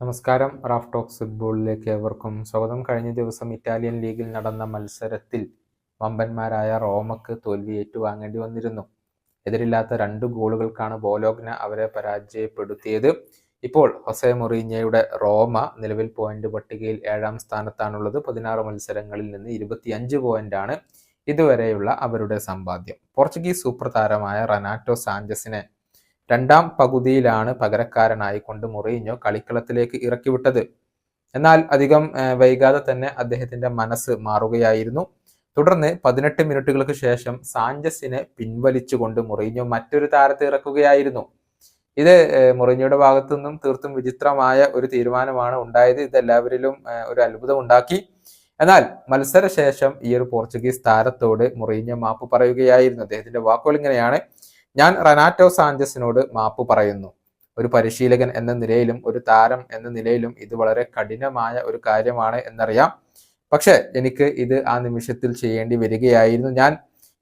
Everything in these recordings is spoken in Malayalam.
നമസ്കാരം. റാഫ് ടോക്സ് ഫുട്ബോളിലേക്ക് ഏവർക്കും സ്വാഗതം. കഴിഞ്ഞ ദിവസം ഇറ്റാലിയൻ ലീഗിൽ നടന്ന മത്സരത്തിൽ വമ്പന്മാരായ റോമക്ക് തോൽവി ഏറ്റുവാങ്ങേണ്ടി വന്നിരുന്നു. എതിരില്ലാത്ത രണ്ട് ഗോളുകൾക്കാണ് ബോലോഗ്ന അവരെ പരാജയപ്പെടുത്തിയത്. ഇപ്പോൾ ഹൊസെ മൊറീഞ്ഞയുടെ റോമ നിലവിൽ പോയിന്റ് പട്ടികയിൽ ഏഴാം സ്ഥാനത്താണുള്ളത്. പതിനാറ് മത്സരങ്ങളിൽ നിന്ന് ഇരുപത്തിയഞ്ച് ആണ് ഇതുവരെയുള്ള അവരുടെ സമ്പാദ്യം. പോർച്ചുഗീസ് സൂപ്പർ താരമായ റനാറ്റോ സാഞ്ചസിനെ രണ്ടാം പകുതിയിലാണ് പകരക്കാരനായി കൊണ്ട് മുറിഞ്ഞോ കളിക്കളത്തിലേക്ക് ഇറക്കിവിട്ടത്. എന്നാൽ അധികം വൈകാതെ തന്നെ അദ്ദേഹത്തിന്റെ മനസ്സ് മാറുകയായിരുന്നു. തുടർന്ന് പതിനെട്ട് മിനിറ്റുകൾക്ക് ശേഷം സാഞ്ചസിനെ പിൻവലിച്ചുകൊണ്ട് മുറിഞ്ഞോ മറ്റൊരു താരത്തെ ഇറക്കുകയായിരുന്നു. ഇത് മുറിഞ്ഞോയുടെ ഭാഗത്തു നിന്നും തീർത്തും വിചിത്രമായ ഒരു തീരുമാനമാണ് ഉണ്ടായത്. ഇത് എല്ലാവരിലും ഒരു അത്ഭുതം ഉണ്ടാക്കി. എന്നാൽ മത്സരശേഷം ഈ ഒരു പോർച്ചുഗീസ് താരത്തോട് മുറിഞ്ഞ മാപ്പ് പറയുകയായിരുന്നു. അദ്ദേഹത്തിന്റെ വാക്കുകൾ ഇങ്ങനെയാണ്. ഞാൻ റനാറ്റോ സാഞ്ചസിനോട് മാപ്പ് പറയുന്നു. ഒരു പരിശീലകൻ എന്ന നിലയിലും ഒരു താരം എന്ന നിലയിലും ഇത് വളരെ കഠിനമായ ഒരു കാര്യമാണ് എന്നറിയാം. പക്ഷെ എനിക്ക് ഇത് ആ നിമിഷത്തിൽ ചെയ്യേണ്ടി വരികയായിരുന്നു. ഞാൻ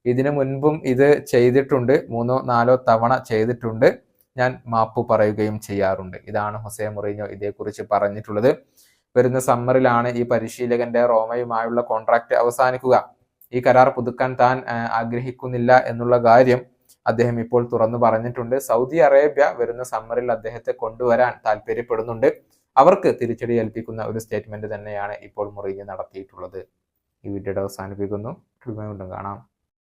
ഇതിനു മുൻപും ഇത് ചെയ്തിട്ടുണ്ട്. മൂന്നോ നാലോ തവണ ചെയ്തിട്ടുണ്ട്. ഞാൻ മാപ്പ് പറയുകയും ചെയ്യാറുണ്ട്. ഇതാണ് ഹൊസേ മുറിഞ്ഞോ ഇതേക്കുറിച്ച് പറഞ്ഞിട്ടുള്ളത്. വരുന്ന സമ്മറിലാണ് ഈ പരിശീലകന്റെ റോമയുമായുള്ള കോൺട്രാക്ട് അവസാനിക്കുക. ഈ കരാർ പുതുക്കാൻ താൻ ആഗ്രഹിക്കുന്നില്ല എന്നുള്ള കാര്യം അദ്ദേഹം ഇപ്പോൾ തുറന്നു പറഞ്ഞിട്ടുണ്ട്. സൗദി അറേബ്യ വരുന്ന സമ്മറിൽ അദ്ദേഹത്തെ കൊണ്ടുവരാൻ താല്പര്യപ്പെടുന്നുണ്ട്. അവർക്ക് തിരിച്ചടി ഏൽപ്പിക്കുന്ന ഒരു സ്റ്റേറ്റ്മെന്റ് തന്നെയാണ് ഇപ്പോൾ മുറിഞ്ഞ് നടത്തിയിട്ടുള്ളത്. ഈ വീഡിയോയുടെ അവസാനിപ്പിക്കുന്നു. കാണാം.